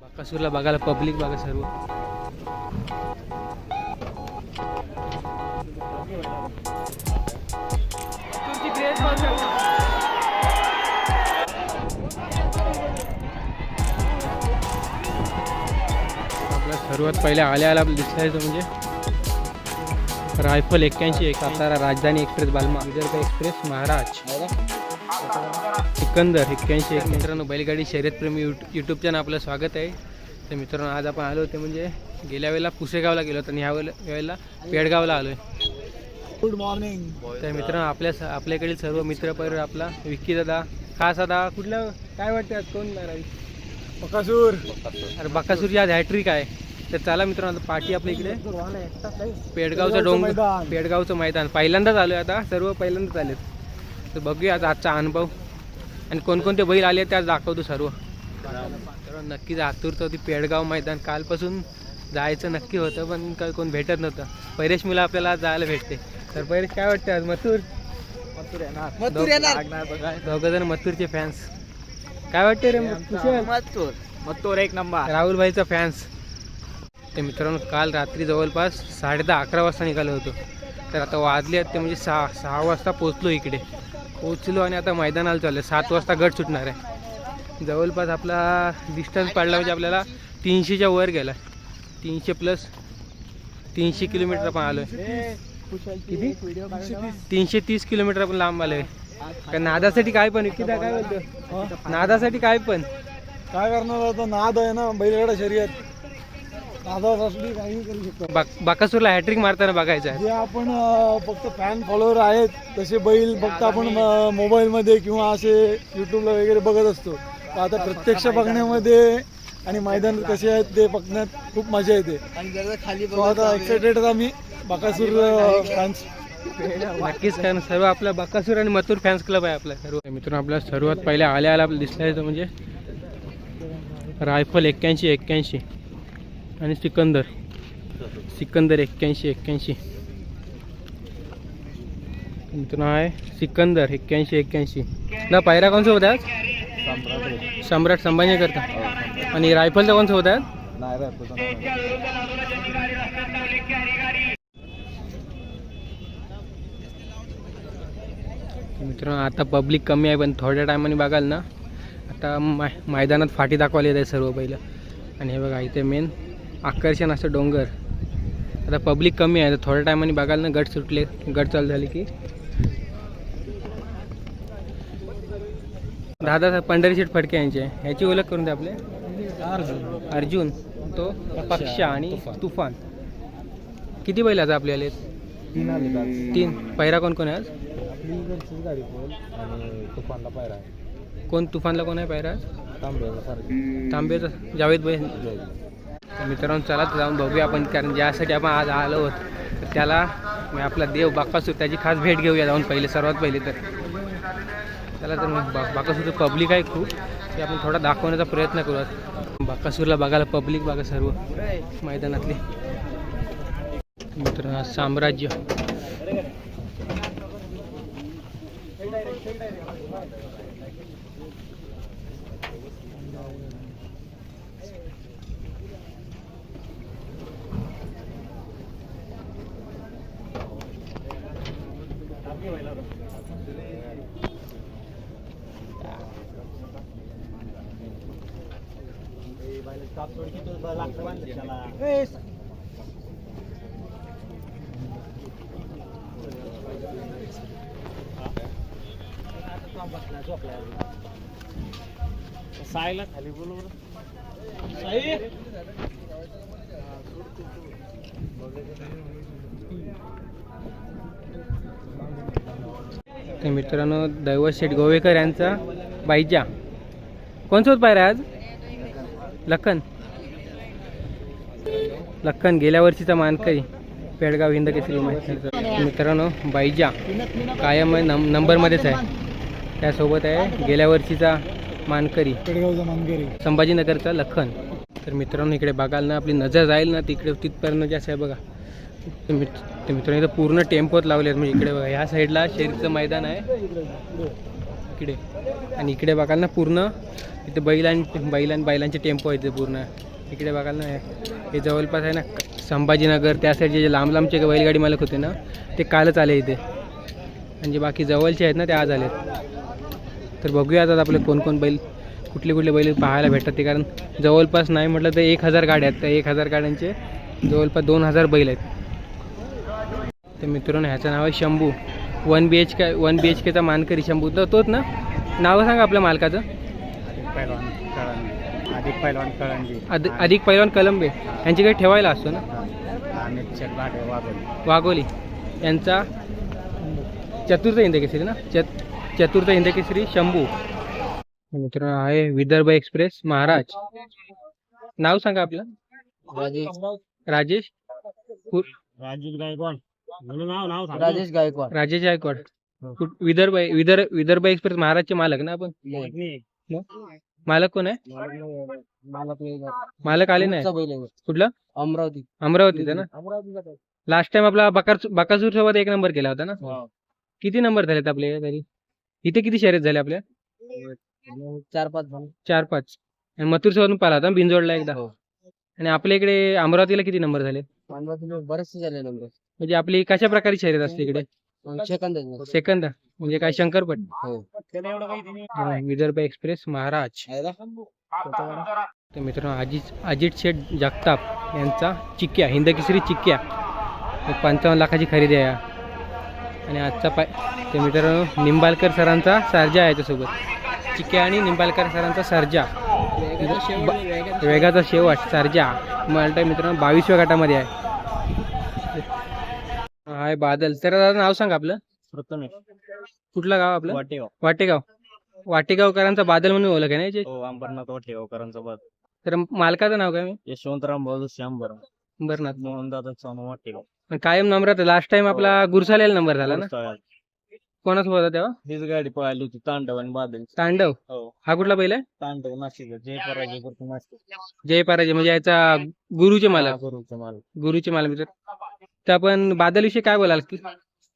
बाकासूरला बघायला पब्लिक बघा सर्व. आपल्या सर्वात पहिले आल्या आल्या दिसायचं म्हणजे रायफल एक्क्याऐंशी एक सातारा राजधानी एक्सप्रेस बालमा विदर्भ एक्सप्रेस महाराज. हो सिकंदर एक्क्याऐंशी एक मित्रांनो बैलगाडी शर्यतप्रेमी यूट यूट्यूब आपलं स्वागत आहे. तर मित्रांनो आज आपण आलो होते म्हणजे गेल्या वेळेला पुसेगावला गेलो होतो आणि ह्या वेळेला वेळेला पेडगावला आलो आहे गुड मॉर्निंग तर मित्रांनो आपल्या स- आपल्याकडील सर्व मित्रपरिवार आपला विक्की दादा खास दादा कुठल्या काय वाटते आज? कोण बकासूर. अरे बकासूरची आज हॅट्रिक आहे. तर चला मित्रांनो आता पाठी आपल्या इकडे. पेडगावचं डोंगर. पेडगावचं मैदान. पहिल्यांदाच आलो आहे आता सर्व पहिल्यांदाच आलेत. तर बघूया आज आजचा अनुभव. आणि कोणकोणते बैल आले ते आज दाखवतो सर्व. तर नक्कीच आतुरता होती पेडगाव मैदान कालपासून जायचं नक्की होतं पण काय कोण भेटत नव्हतं. पैरेश मुला आपल्याला आज जायला भेटते. तर पैरेश काय वाटतं आज मथुर? मथुर. दोघं जण मथुरचे फॅन्स काय वाटते रे कुशल? मथुर. मथुर एक नंबर. राहुल भाईचा फॅन्स ते मित्रांनो काल रात्री जवळपास साडे दहा अकरा वाजता निघालो होतो. तर आता वाजले आहेत ते म्हणजे सहा सहा वाजता पोचलो इकडे. पोचलो आणि आता मैदानाला चाललो सात वाजता गट सुटणार आहे. जवळपास आपला डिस्टन्स पाडला म्हणजे आपल्याला तीनशेच्या वर गेला. तीनशे प्लस तीनशे किलोमीटर आपण आलो आहे किती? तीनशे तीस किलोमीटर आपण लांब आलोय. का नादासाठी काय पण किती काय बोलतो? नादासाठी काय पण. काय करणार आता? नाद आहे ना बैलगाडा शर्यत. नादावर असली काही करू शकतो. बाक- बाकासूरला हॅट्रिक मारताना बघायचं आहे. जे आपण अं, फक्त फॅन फॉलोअर आहेत तसे बैल फक्त आपण अं, मोबाईलमध्ये किंवा असे युट्यूबला वगैरे बघत असतो. तर आता प्रत्यक्ष बघण्यामध्ये आणि मैदान कसे आहेत ते बघण्यात खूप मजा येते. तो आता एक्सायटेड आम्ही बकासूर फॅन्स नक्कीच कारण सर्व आपला बकासूर आणि मथुर फॅन्स क्लब आहे आपला. सर्व मित्रांनो आपल्या सर्वात पहिले आल्या आल्या आपल्याला दिसला तो म्हणजे रायफल एक्क्याऐंशी एक्क्याऐंशी. आणि सिकंदर. सिकंदर एक्क्याऐंशी एक्क्याऐंशी. मित्रांनो आहे सिकंदर एक्क्याऐंशी एक्क्याऐंशी. ना पायरा कोणचं सोबत आहेत? सम्राट संभाजी करता आणि रायफलचा कोणचं सोबत आहेत? मित्रांनो आता पब्लिक कमी आहे पण थोड्या टायमाने बघाल ना. आता मै मैदानात फाटी दाखवली आहे सर्व पहिलं आणि हे बघा इथे मेन आकर्षण असं डोंगर. आता पब्लिक कमी आहे तर थोड्या टायमाने बघाल ना गट सुटले गट चालू झाले की. दादा पंढरी शेठ फडके यांचे. ह्याची ओळख करून द्या आपले. अर्जुन. तो पक्षा आणि तुफान. किती बैल आता आपले आले तीन. पहिरा कोण कोण आहे आज? तुफानला पायरा कोण तुफानला कोण आहे पायरा तांबेचा जावेद भाई. मित्रांनो चला जाऊन बघूया आपण कारण ज्यासाठी आपण आज आलो होत तर त्याला मी आपला देव बाकासूर त्याची खास भेट घेऊया जाऊन पहिले सर्वात पहिले तर. चला तर मग बा बाकासूरचं पब्लिक आहे खूप ते आपण थोडा दाखवण्याचा प्रयत्न करूयात. बाकासूरला बघायला पब्लिक बघा सर्व मैदानातली. मित्र साम्राज्य. सायला खाली बोलू तर मित्रांनो दैवत शेठ गोवेकर यांचा बाईजा. कोणसोबत पायरा आज? लखन. लखन गेल्या वर्षीचा मानकरी पेडगाव हिंद केसरी मैदानाचा. मित्रांनो बाईजा कायम नम नंबरमध्येच आहे. त्यासोबत आहे गेल्या वर्षीचा मानकरी पेडगावचा मानकरी. संभाजीनगरचा लखन. तर मित्रांनो इकडे बघाल ना आपली नजर जाईल ना तिकडे तिथपर्यंत जे असं आहे बघा. ते मित ते मित्रांनो इथं पूर्ण टेम्पोत लावले आहेत म्हणजे इकडे बघा ह्या साईडला शेरीचं मैदान आहे. इकडे. आणि इकडे बघाल ना पूर्ण इथे बैल आणि बैल बैलांचे टेम्पो आहेत पूर्ण. इकडे बघाल ना हे जवळपास आहे ना संभाजीनगर त्या साईडचे जे लांब लांबचे बैलगाडी मालक होते ना ते कालच आले इथे. आणि जे बाकी जवळचे आहेत ना ते आज आले तर बघूया आता आपले कोण कोण बैल कुठले कुठले बैल पाहायला भेटतात ते कारण जवळपास नाही म्हटलं तर एक हजार गाड्या आहेत. त्या एक हजार गाड्यांचे जवळपास दोन हजार बैल आहेत. तर मित्रांनो ह्याचं नाव आहे Shambhu. One B H K one B H केचा मानकरी शंभू. तर तोच ना? नाव सांगा आपल्या मालकाचं. अधिक पैलवान कळंजी अद अधिक पैलवान कलंबे. यांच्याकडे ठेवायला असतो ना? अमित वागल वाघोली. यांचा चतुर्थ हिंदकेसरी ना? चत चतुर्थ हिंदकेसरी शंभू. मित्रांनो आहे विदर्भ एक्सप्रेस महाराज. नाव सांगा आपलं. राजेश. कु- राजेश गायकवाड. नाव नाव राजेश गायकवाड. राजेश गायकवाड. कुठ- विदर्भ विदर्भ विदर्भ एक्सप्रेस महाराजचे मालक ना आपण? मालक कोण आहे? मालक आले नाही. कुठलं? अमरावती. अमरावतीचा ना लास्ट टाइम आपला बकार बकासूर सोबत एक नंबर केला होता ना? किती नंबर झालेत आपले तरी इथे किती शर्यत झाले आपल्या? चार पाच जण चार पाच आणि मथुर सोबत पाला होता बिंजोडला एकदा. हो. आणि आपल्या इकडे अमरावतीला किती नंबर झाले? अमरावतीला बरेचसे झाले नंबर म्हणजे आपली कशा प्रकारची शर्यत असते इकडे? सेकंद सेकंद म्हणजे काय शंकरपट हो हा, विदर्भ एक्सप्रेस महाराज. तर मित्रांनो अजित अजित शेठ जगताप यांचा चिक्क्या हिंदकेसरी चिक्क्या. पंचावन्न लाखाची खरेदी आहे. आणि आजचा पाय ते मित्रांनो निंबालकर सरांचा सर्जा आहे याच्यासोबत. चिक्क्या आणि निंबालकर सरांचा सर्जा. वेगाचा शेवट सर्जा. मला वाटतं मित्रांनो बावीसव्या गटामध्ये आहे. हाय बादल. तर दादा नाव सांगा आपलं. प्रथमेश. कुठलं गाव आपलं? वाटेगाव. वाटेगाव. वाटेगावकरांचा बादल म्हणून ओळख आहे ना याची? हो अंबरनाथ वाटेगावकरांचा बस तर मालकाचं नाव काय? मी यशवंतराम बाजू श्यामबर बरनाथ मोहनदादा सोनू वाटेगाव. कायम नंबरात लास्ट टाइम आपला गुरसालेला नंबर झाला ना? कोणासोबत होता तेव्हा? हीच गाडी पळाली होती तांडव आणि बादल. तांडव? हो. हा कुठला आहे? तांडव नाशिक जय पराजय करतो नाशिक. जय पराजय म्हणजे याचा गुरुचे मालक. गुरुचं माल गुरुचे मालक. मित्र तर आपण बादल विषयी काय बोलाल?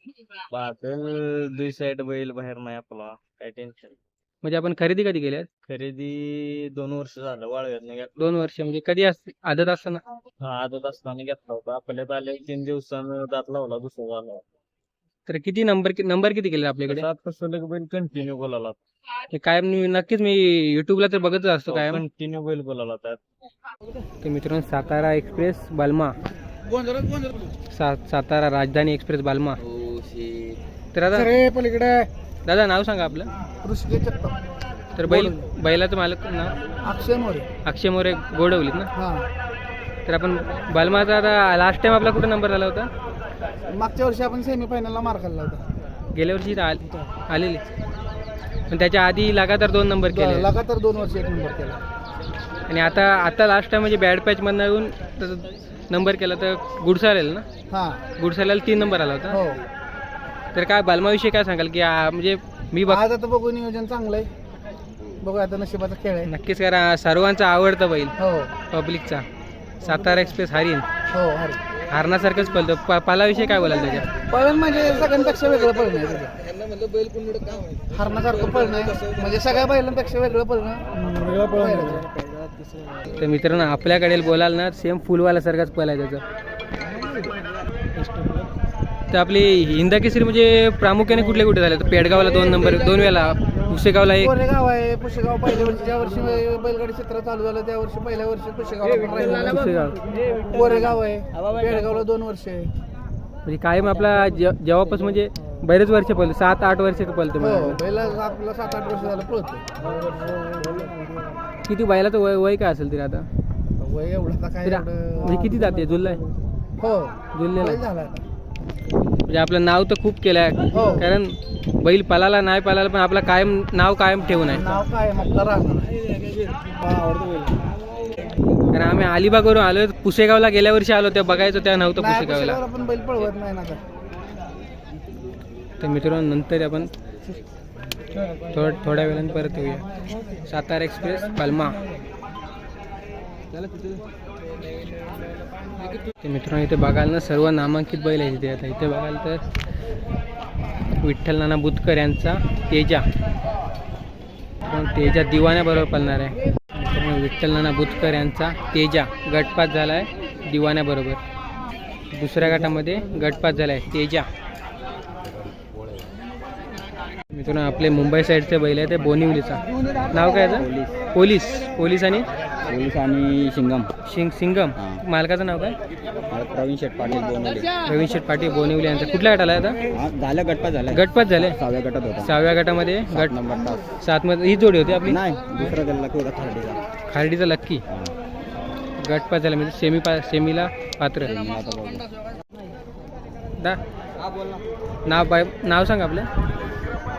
दुई साईड बैल बाहेर नाही आपला. काय टेन्शन म्हणजे आपण खरेदी कधी केली? आहे? खरेदी दोन वर्ष झालं वाळव्यात घेतला. दोन वर्ष म्हणजे कधी असते आदत असताना? हा आदत असताना घेतला होता. आपल्यात आले तीन दिवसानं दात लावला दुसरा झाला तर किती नंबर नंबर किती केले आपल्याकडे? सात कसं बैल कंटिन्यू बोलाला ते कायम मी नक्कीच मी युट्यूबला तर बघतच असतो कायम. कंटिन्यू बैल बोलाला त्यात ते मित्रांनो सातारा एक्सप्रेस बालमा. सा सातारा राजधानी एक्सप्रेस बालमा. तर दादा पलीकडे दादा नाव सांगा आपलं. ऋषिकेश जगताप. तर बैल बैलाचं मालक नाव? अक्षय मोरे. अक्षय मोरे गोडवलीत ना? हा. तर आपण बालमाचा आता लास्ट टाइम आपला कुठे नंबर झाला होता? मागच्या वर्षी आपण सेमीफायनलला मार खाल्ला होता. गेल्या वर्षी तर आल- आलेली. पण त्याच्या आधी लगातार दोन नंबर केले. लगातार दोन वर्ष एक नंबर केला. आणि आता आता लास्ट टाइम म्हणजे बॅड पॅच मधनं येऊन नंबर केला तर गुडसालेला ना? हा. गुडसाल्याला तीन नंबर आला होता. हो. तर काय बालमाविषयी काय सांगाल की आ, म्हणजे मी बघ आज आता बघू नियोजन चांगलं आहे. बघू आता नशिबाचा खेळ आहे. नक्कीच करा सर्वांचा आवडता बैल. हो. पब्लिकचा. सातारा एक्सप्रेस हरिण. हो अरे हारणासारखंच पळतो. प पालाविषयी काय बोलाल त्याच्या पळण म्हणजे सगळ्यांपेक्षा वेगळं पळणं आहे त्याचं. हरणासारखं पळणं आहे. म्हणजे सगळ्या बैलांपेक्षा वेगळं पळणं वेगळं पळणं. तर मित्रांनो आपल्याकडे बोलाल ना सेम फुलवाल्यासारखाच पल आहे त्याचा. तर आपली हिंदाकेसरी म्हणजे प्रामुख्याने कुठले कुठे झाले तर पेडगावला दोन नंबर दोन वेळा पुसेगावला एक. कोरेगाव आहे पुशेगाव पहिल्या वर्षी ज्या वर्षी बैलगाडी क्षेत्र चालू झालं त्या वर्षी पहिल्या वर्षी राहिलेलं. पुसेगाव. कोरेगाव आहे पेडगावला दोन वर्ष आहे. म्हणजे कायम आपला जे- जेव्हापासून म्हणजे बरेच वर्ष पळतो सात आठ वर्ष पळतो हो बैला आपला सात आठ वर्ष झालं पळतो किती बैलाचं वय वय काय असेल तरी आता? वय एवढं आता काय तरी एवढं म्हणजे किती जाते? जुल्लाय हो आहे. झालं आता. म्हणजे आपलं नाव तर खूप केलं आहे हो. कारण बैल पलाला नाही पलाला पण आपला कायम नाव कायम ठेवून आहे. नाव काय. कारण आम्ही अलिबागवरून आलो पुसेगावला गेल्या वर्षी आलो तेव्हा बघायचो तेव्हा नव्हतं नाही, पुसेगावला. पुशेगावला पण बैल पळवत नाही ना आता. तर मित्रांनो नंतर आपण थोड थोड्या वेळाने परत येऊया. सातारा एक्सप्रेस पालमा. ते मित्रांनो इथे बघाल ना सर्व नामांकित बैल आहे इथे. आता इथे बघाल तर विठ्ठल नाना बुतकर यांचा तेजा. पण तेजा दिवाण्याबरोबर पळणार आहे. मित्रांनो विठ्ठल नाना बुतकर यांचा तेजा गटपात झाला आहे दिवाण्याबरोबर. दुसऱ्या गटामध्ये गटपात झाला आहे तेजा. मित्रांनो आपले मुंबई साईडचे बैल आहे ते बोनिवलीचा. नाव काय पोलीस. पोलीस आणि? पोलीस आणि शिंगम. शिंग सिंगम. हां. मालकाचं नाव काय? मला प्रवीण शेठ पाटील बोनवले. रवीन शेठ पाटील बोनिवली यांचा. कुठल्या गटाला आहे आता? हा झालं गटपा झाला गटपात झाले सहाव्या गटात होता. सहाव्या गटामध्ये सात गट नंबर तास सातमध्ये ही जोडी होती आपली? नाही दुसरा त्याला होता? थर्डीचा खारडीचा लक्की. गटपात झाला म्हणजे सेमी पा सेमीला पात्र. दा हा बोल ना नाव बाय नाव सांग आपलं.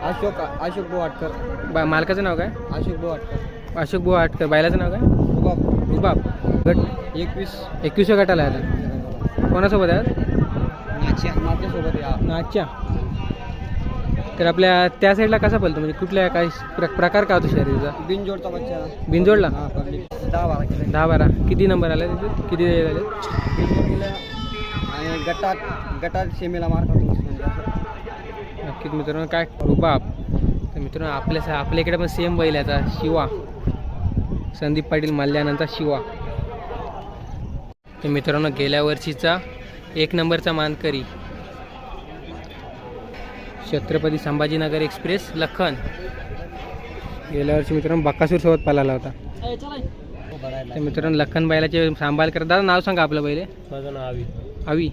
अशोक अशोक बोवाटकर बा मालकाचं नाव काय? अशोक बोवाटकर अशोक बुवा आटकर बायलाचं नाव काय? बाप रुबाब गट एकवीस. एकवीसव्या गटाला आहे आता. कोणासोबत आहे नाच्या नाच्यासोबत या नाच्या. तर आपल्या त्या साईडला कसा पलतो म्हणजे कुठल्या काय प्र प्रकार का होतो शरीराचा बिनजोडचा बच्चा. हा पब्लिक दहा बारा किलो. दहा बारा. किती नंबर आला तिथे? किती झाले? बिनजोड आणि गटात गटात सेमीला मार खातो. म्हणजे असं. नक्कीच मित्रांनो काय रुबाब तर मित्रांनो आपल्या आपल्या इकडे पण सेम बैल आहे आता शिवा. संदीप पाटील मल्ल्यानंतर शिवा. तर मित्रांनो गेल्या वर्षीचा एक नंबरचा मानकरी छत्रपती संभाजीनगर एक्सप्रेस लखन. गेल्या वर्षी मित्रांनो बक्कासूर सोबत पळाला होता. तर मित्रांनो लखन बैलाचे सांभाळ करत दादा नाव सांगा आपलं माझं नाव आवी. आवी.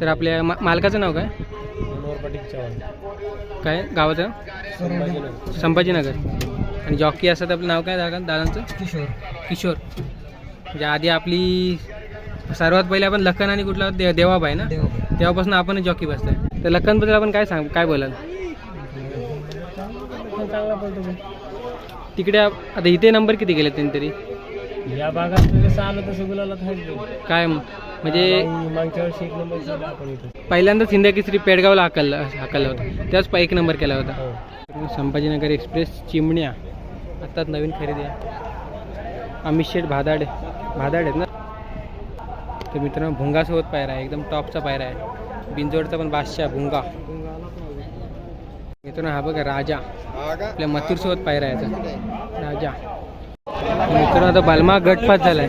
तर आपल्या मा मालकाचं नाव काय? मनोहर पाटील चव्हाण. काय? गावाचं? संभाजीनगर. आणि जॉकी असतात आपलं नाव काय दादा दादांचं? किशोर. किशोर. म्हणजे आधी आपली सर्वात पहिले आपण लखन आणि कुठला? दे देवाबाई ना? तेव्हापासून आपण जॉकी बसताय. तर लखनबद्दल आपण काय सांग काय बोलाल? चांगला तिकडे आप- आता इथे नंबर किती गेले त्यांनी तरी? या भागात आलं तसं गुलाला काय म- म्हणजे मागच्या वर्षी एक नंबर केला आपण इथं. पहिल्यांदा सिंध्या केसरी पेडगावला हाकलला हाकलला होता. त्याच एक नंबर केला होता. संभाजीनगर एक्सप्रेस चिमण्या. करतात नवीन खरेदी? आहे अमित शेठ भादाड. भादाड आहेत ना? तर मित्रांनो भुंगासोबत पायरा आहे. एकदम टॉपचा पायरा आहे. बिंजोडचा पण बादशाह भुंगा. मित्रांनो हा बघा राजा. आपल्या मथुरसोबत पायरा आहे राजा. मित्रांनो आता बालमा गटपात झालाय.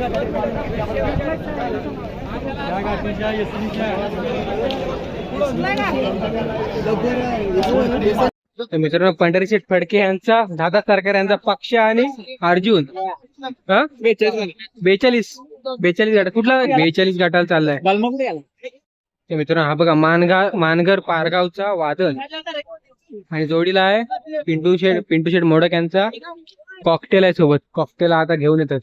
तर मित्रांनो पंढरीशेठ फडके यांचा दादा सरकार यांचा पक्ष आणि अर्जुन. हा? बेचाळीस. बेचाळीस गाठा कुठला बेचाळीस गाठाला चाललाय. तर मित्रांनो हा बघा मानगा मानगर पारगावचा वादन. आणि जोडीला आहे पिंटू शेठ पिंटू शेठ मोडक यांचा कॉकटेल आहे सोबत. कॉकटेल आता घेऊन येतात.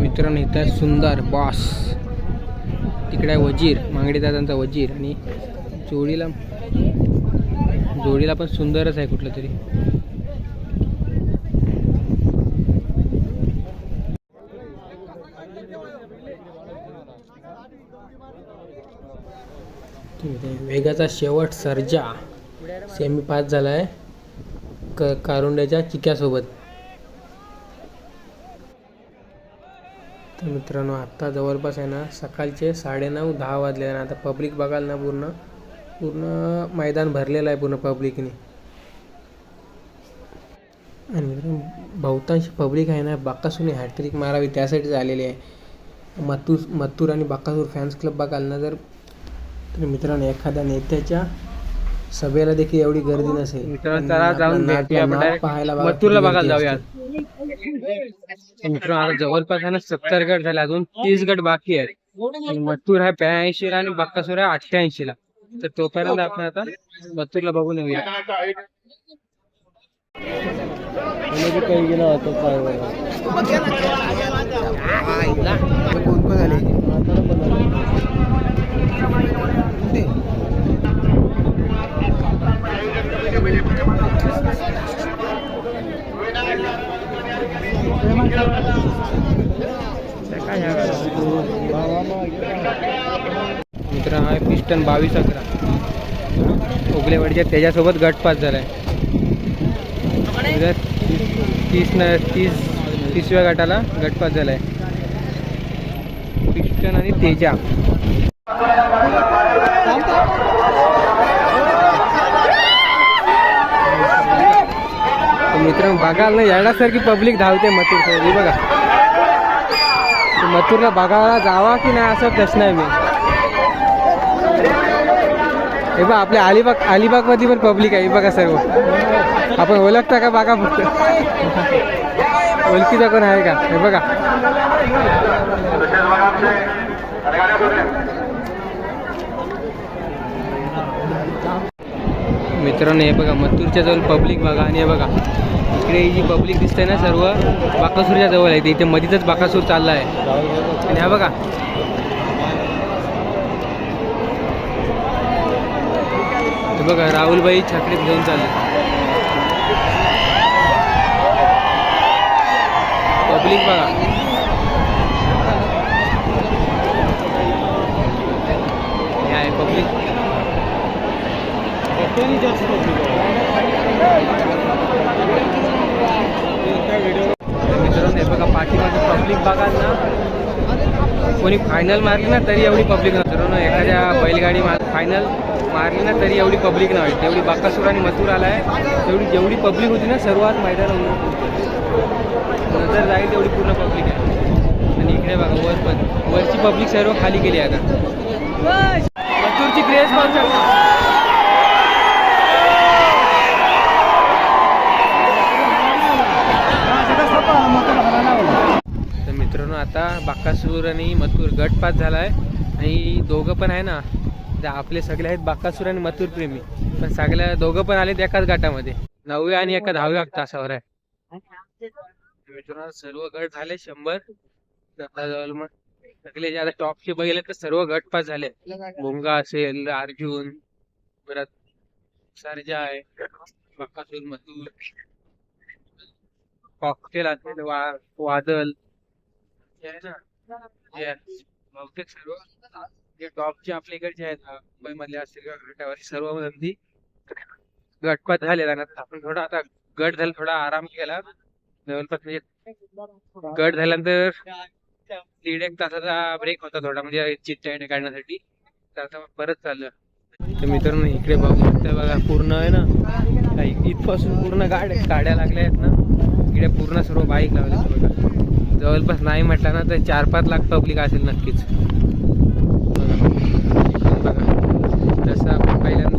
मित्रांनो इथं सुंदर बॉस. तिकडे वजीर मांगडे दादांचा वजीर. आणि जोडीला जोडीला पण सुंदरच आहे कुठलं तरी. वेगाचा शेवट सर्जा. सेमी पास झाला आहे क कारुंड्याच्या चिक्यासोबत. तर मित्रांनो आत्ता जवळपास आहे ना सकाळचे साडेनऊ दहा वाजले ना. आता पब्लिक बघाल ना पूर्ण. पूर्ण मैदान भरलेलं आहे पूर्ण पब्लिकने आणि बहुतांश पब्लिक आहे ना बाकासूरने हॅट्रिक मारावी त्यासाठी आलेली आहे. मथूर मथूर आणि बाकासूर फॅन्स क्लब बघाल ना जर तर मित्रांनो एखाद्या नेत्याच्या सभेला देखील एवढी गर्दी नसेल. पाहायला किती बघायला जाऊया. मित्रांनो आता जवळपास आहे ना सत्तर गट झाले अजून तीस गट बाकी आहेत. मथुर आहे ब्याऐंशी ला आणि बक्कासूर आहे अठ्ठ्याऐंशी ला तर तोपर्यंत आपण आता मथुरला बघून येऊया. काही गेला. होता मित्र हा पिस्टन बावीस अकरा. उगलेवाडीच्या त्याच्यासोबत गटपास झालाय. तीस न तीस तीसव्या गटाला गटपास झालाय. पिस्टन आणि तेजा. मित्रांनो बघाल ना येण्यासारखी पब्लिक धावते मथुर हे बघा. मथूरला मथुरला बघायला जावा की नाही असा प्रश्न आहे मी हे बघा आपल्या अलिबाग अलिबागमध्ये पण पब्लिक आहे. बघा सर्व. आपण ओळखता का बघा फक्त? ओळखीचा कोण आहे का? हे बघा. मित्रांनो हे बघा मथुरच्या जवळ पब्लिक बघा आणि हे बघा इकडे जी पब्लिक दिसते ना सर्व बाकासूरच्या जवळ आहे. इथे मधीतच बाकासूर चालला आहे. आणि हा बघा. हे बघा राहुलबाई छाकडीत घेऊन चालले. पब्लिक बघा हे आहे पब्लिक मित्रांनो बघा पाठीमागे पब्लिक बघाल ना कोणी फायनल मारली ना तरी एवढी पब्लिक नव्हती मित्रांनो एखाद्या बैलगाडी मार फायनल मारली ना तरी एवढी पब्लिक नव्हती तेवढी बाकासूर आणि मथुर आलाय तेवढी जेवढी पब्लिक होती ना सर्वात मैदानावर नजर जाईल तेवढी पूर्ण पब्लिक आहे. आणि इकडे बघा वर पण. वरची पब्लिक सर्व खाली गेली आता. मथुरची क्रेज पाहू शकता तर मित्रांनो आता बाकासूर आणि मथुर गट पास झाला आहे आणि दोघं पण आहे ना आपले सगळे आहेत बाकासूर आणि मथुर प्रेमी. पण सगळ्या दोघं पण आलेत एकाच गटामध्ये. नवव्या आणि एका दहाव्या तासावर आहे. मित्रांनो सर्व गट झाले शंभर. मग सगळे जे आता टॉपचे बघितले तर सर्व गट पास झाले. भोंगा असेल अर्जुन परत सरजा आहे बक्कासूर मथुर. कॉकटेल असेल वादल आहे ना जे बहुतेक सर्व जे टॉपचे आपल्या इकडचे आहेत मुंबई मधल्या असतील किंवा गटावर सर्व मंदी गटपात झालेला ना आपण थोडा आता गट झाला थोडा आराम केला. जवळपास म्हणजे गट झाल्यानंतर दीड एक तासाचा ब्रेक होता थोडा म्हणजे चिट्ट्या बिट्ट्या काढण्यासाठी. तर आता परत चाललं. तर मित्रांनो इकडे बघू शकता बघा पूर्ण आहे ना. काही इथपासून पूर्ण गाड्या गाड्या लागल्या आहेत ना. इकडे पूर्ण सर्व बाईक लावल्या बघा. जवळपास नाही म्हटलं ना तर चार पाच लाख पब्लिक असेल नक्कीच. बघा. तसं आपण पहिल्यांदा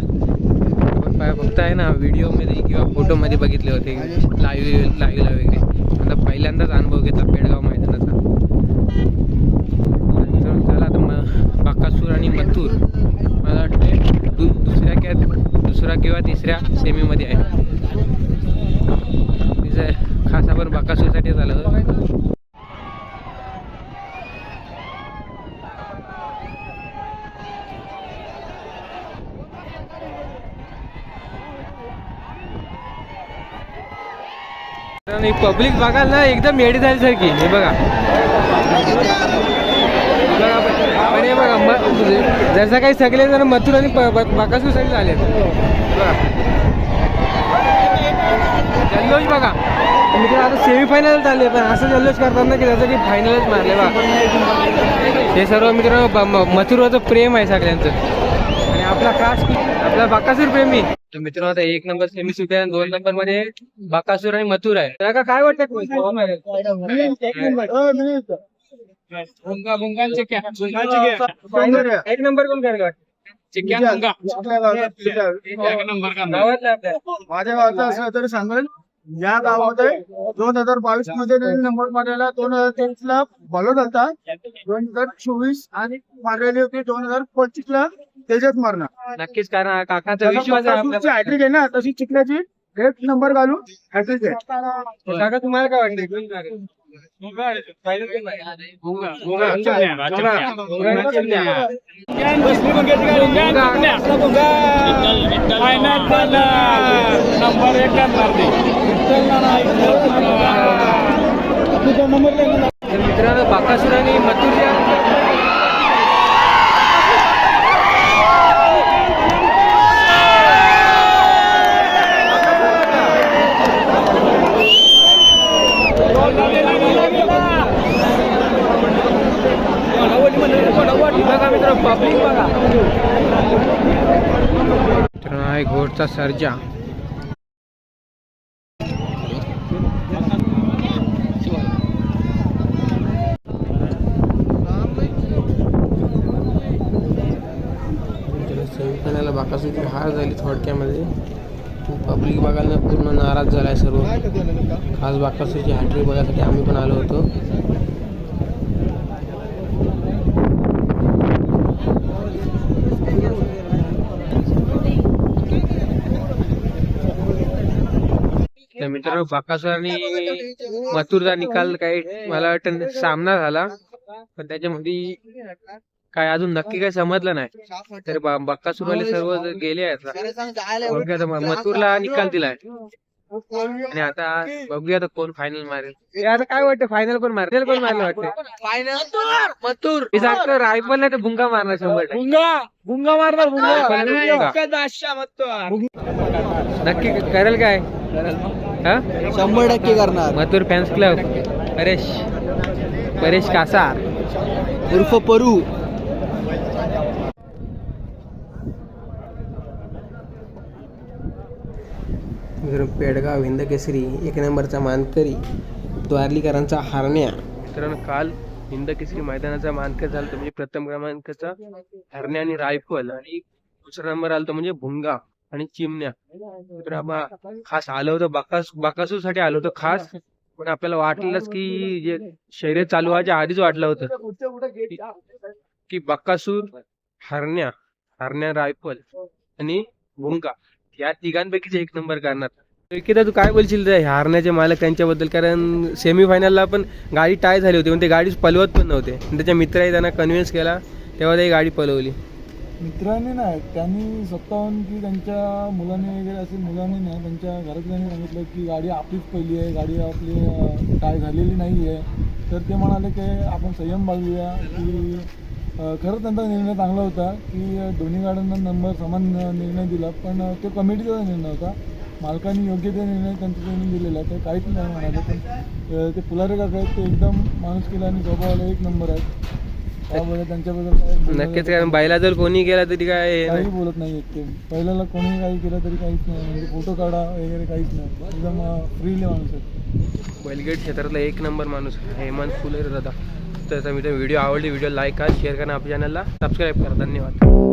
फक्त आहे ना व्हिडिओमध्ये किंवा फोटोमध्ये बघितले होते लाईव्ह लाईव्हला वगैरे. आता पहिल्यांदाच अनुभव घेतला पेडगाव मैदानाचा. तर चला आता मग बाकासूर आणि मथूर. मला वाटते दु दुसऱ्या किंवा दुसऱ्या किंवा तिसऱ्या सेमीमध्ये आहे. खास आपण बाकासूरसाठी पब्लिक बघाल ना एकदम येडी झाल्यासारखी. हे बघा. बघा पण- हे बघा म- जसं काही सगळे जण मथुर आणि बाकासूरसाठी झाले बघा. जल्लोष बघा. मित्र आता सेमीफायनल चालले पण असं जल्लोष करतात ना की जसं की फायनलच मारले बा हे सर्व मित्र मथुराचं प्रेम आहे सगळ्यांचं. आणि आपला खास आपला बाकासूर प्रेमी. तर मित्र आता एक नंबर सेमी सुटे आणि दोन नंबरमध्ये बाकासूर आणि मथुर आहे. तर का काय वाटतं क्या एक नंबर कोण वाटतं? आपल्या माझ्या गावचं असं तर सांगेल. या गावामध्ये दोन हजार बावीसमध्ये नंबर मारलेला दोन हजार तेवीस ला बॉलर होता दोन हजार चोवीस आणि मारलेली होती दोन हजार पंचवीस ला त्याच्यात मारणार. नक्कीच कारण काकाचा विश्वास आहे आपला हॅट्रिक आहे ना तशी चिखल्याची एक नंबर घालून हॅट्रिक आहे. काका तुम्हाला काय वाटतं तर मित्रांनो बाकासूर आणि मथुर शेवटचा सर्जा. सेमीफायनलला बाकासुची हार झाली थोडक्यामध्ये. पब्लिक बघायला पूर्ण नाराज झाला आहे सर्व. खास बाकासुची हॅट्रिक बघायसाठी आम्ही पण आलो होतो. तर मित्रांनो बाकासुर आणि मथुरचा निकाल काही मला वाटतं सामना झाला. पण त्याच्यामध्ये काय अजून नक्की काय समजलं नाही. तर बक्कासूरवाले सर्व गेले आहेत. मथुरला निकाल दिलाय. आणि आता बघूया आता कोण फायनल मारेल. हे आता काय वाटतं? फायनल कोण मारेल? कोण मारेल वाटतं? मथुर! मी सांगतो रायफल नाही तर भुंगा मारणार शंभर. गुंगा! गुंगा मारणार भुंगा. नक्की करेल काय? हा? शंभर टक्के करणार. Mathur fans club. Paresh. Paresh Kasar. उर्फ परू. पेडगाव हिंद केसरी एक नंबरचा मानकरी द्वारलीकरांचा हारण्या. मित्रांनो काल हिंद केसरी मैदानाचा मानकर झाला म्हणजे प्रथम क्रमांकाचा हरण्या आणि रायफल. आणि दुसरा नंबर आला होता म्हणजे भुंगा. आणि चिमण्या. तर खास आलो होतो बाकास बाकासूरसाठी आलो होतो खास. पण आपल्याला वाटलेलंच की जे शर्यत चालू व्हायच्या आधीच वाटलं होतं. की बक्कासूर हरण्या हरण्या रायफल आणि भुंगा. या तिघांपैकीच एक नंबर करणार. किती तू काय बोलशील रे? हारण्याचे मालक त्यांच्याबद्दल? कारण सेमीफायनलला पण गाडी टाय झाली होती पण ते गाडी पलवत पण नव्हते. त्याच्या मित्राने त्यांना कन्व्हिन्स केला तेव्हा ते गाडी पलवली. मित्रांनी नाही त्यांनी स्वतःहून की त्यांच्या मुलांनी वगैरे असेल मुलांनी नाही त्यांच्या घरातल्यांनी सांगितलं की गाडी आपलीच पहिली आहे गाडी आपली काय झालेली नाही आहे तर ते म्हणाले की आपण संयम बाळगूया की खरं खरंच त्यांचा निर्णय चांगला होता की दोन्ही गाड्यांना नंबर समान निर्णय दिला पण तो कमिटीचा निर्णय होता. मालकांनी योग्य ते निर्णय त्यांचा त्यांनी दिलेला तर काहीच नाही म्हणाले. पण ते फुलारे काका आहेत ते एकदम माणूस केला आणि स्वभावाला एक नंबर आहेत. त्यामुळे त्यांच्याबद्दल काय नक्कीच कारण बैला जर कोणी गेला तरी काय हे काही नाही. बोलत नाही ते. पहिल्याला कोणी काही केलं तरी काहीच नाही. म्हणजे फोटो काढा वगैरे काहीच नाही. एकदम फ्रीली माणूस आहे. बैलगेट क्षेत्रातला एक नंबर माणूस हेमंत फुलेर दादा. तर मी व्हिडिओ आवडली व्हिडिओ लाईक करा शेअर करा आपल्या चॅनलला सबस्क्राईब करा. धन्यवाद.